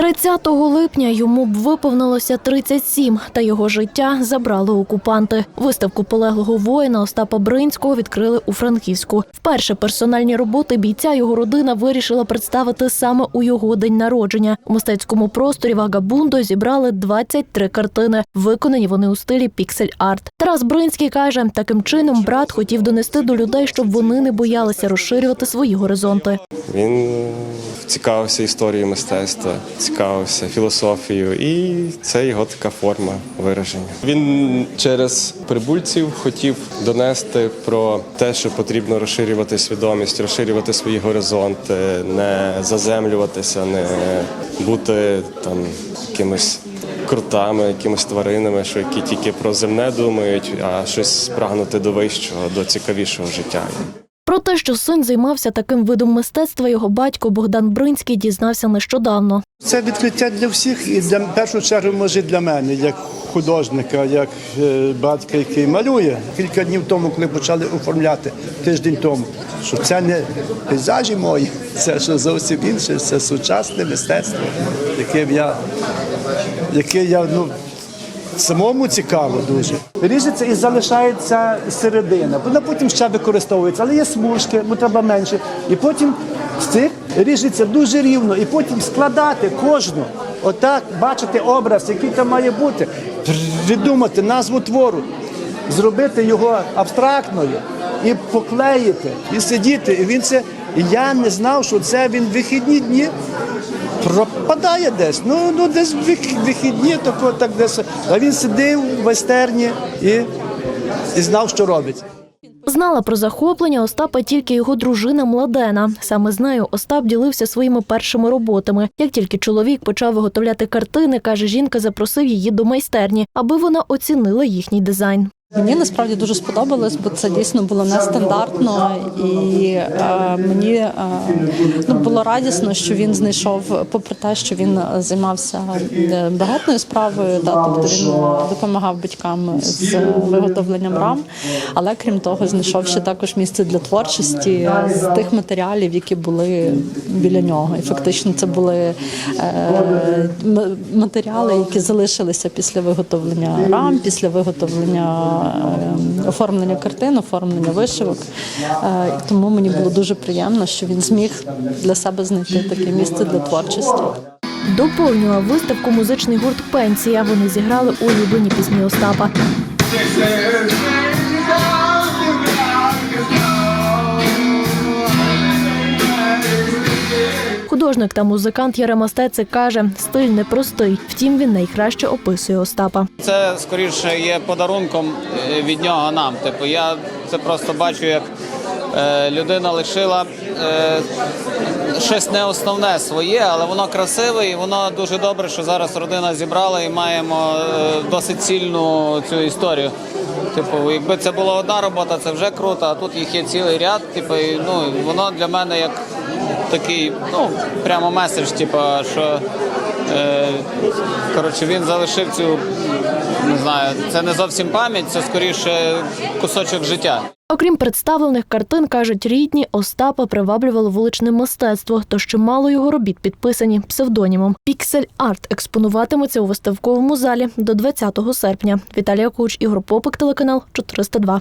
30 липня йому б виповнилося 37, та його життя забрали окупанти. Виставку полеглого воїна Остапа Бринського відкрили у Франківську. Вперше персональні роботи бійця його родина вирішила представити саме у його день народження. У мистецькому просторі Вагабундо зібрали 23 картини. Виконані вони у стилі піксель-арт. Тарас Бринський каже, таким чином брат хотів донести до людей, щоб вони не боялися розширювати свої горизонти. Він е, цікавився історією мистецтва, цікавився філософією, і це його така форма вираження. Він через прибульців хотів донести про те, що потрібно розширювати свідомість, розширювати свої горизонти, не заземлюватися, не бути там якимось крутами, якимось тваринами, що які тільки про земне думають, а щось прагнути до вищого, до цікавішого життя. Про те, що син займався таким видом мистецтва, його батько Богдан Бринський дізнався нещодавно. Це відкриття для всіх і для першу чергу може для мене, як художника, як е, батька, який малює. Кілька днів тому, коли почали оформляти тиждень тому, що це не пейзажі мої, це що зовсім інше, це сучасне мистецтво, яким я, яке я ну. Самому цікаво дуже. Ріжеться і залишається середина. Вона потім ще використовується, але є смужки, бо треба менше. І потім з цих ріжеться дуже рівно, і потім складати кожну, отак бачити образ, який там має бути, придумати назву твору, зробити його абстрактною і поклеїти, і сидіти. І він це. Я не знав, що це він вихідні дні пропадає десь. Ну, ну десь вихідні, тако, так десь. А він сидив в майстерні і, і знав, що робить. Знала про захоплення Остапа тільки його дружина Младена. Саме з нею Остап ділився своїми першими роботами. Як тільки чоловік почав виготовляти картини, каже, жінка запросив її до майстерні, аби вона оцінила їхній дизайн. Мені насправді дуже сподобалось, бо це дійсно було нестандартно, і е, мені е, ну, було радісно, що він знайшов, попри те, що він займався е, багатною справою, да, тобто він допомагав батькам з виготовленням рам, але крім того, знайшов ще також місце для творчості з тих матеріалів, які були біля нього. І фактично це були е, матеріали, які залишилися після виготовлення рам, після виготовлення оформлення картин, оформлення вишивок. Е, тому мені було дуже приємно, що він зміг для себе знайти таке місце для творчості. Доповнювала виставку музичний гурт Пенсія. Вони зіграли улюблені пісні Остапа. Художник та музикант Ярема Стецик каже, стиль непростий, втім він найкраще описує Остапа. Це скоріше є подарунком е, від нього нам. Типу, я це просто бачу, як е, людина лишила е, щось не основне своє, але воно красиве і воно дуже добре, що зараз родина зібрала і маємо досить цільну цю історію. Типу, якби це була одна робота, це вже круто, а тут їх є цілий ряд. Типу, і, ну, воно для мене як такий, ну, прямо меседж, типу, що е, коротше, він залишив цю, не знаю, це не зовсім пам'ять, це скоріше кусочок життя. Окрім представлених картин, кажуть рідні, Остапа приваблювало вуличне мистецтво, тож чимало його робіт підписані псевдонімом. Піксель арт експонуватиметься у виставковому залі до 20 серпня. Віталія Куч, Ігор Попик, телеканал 402.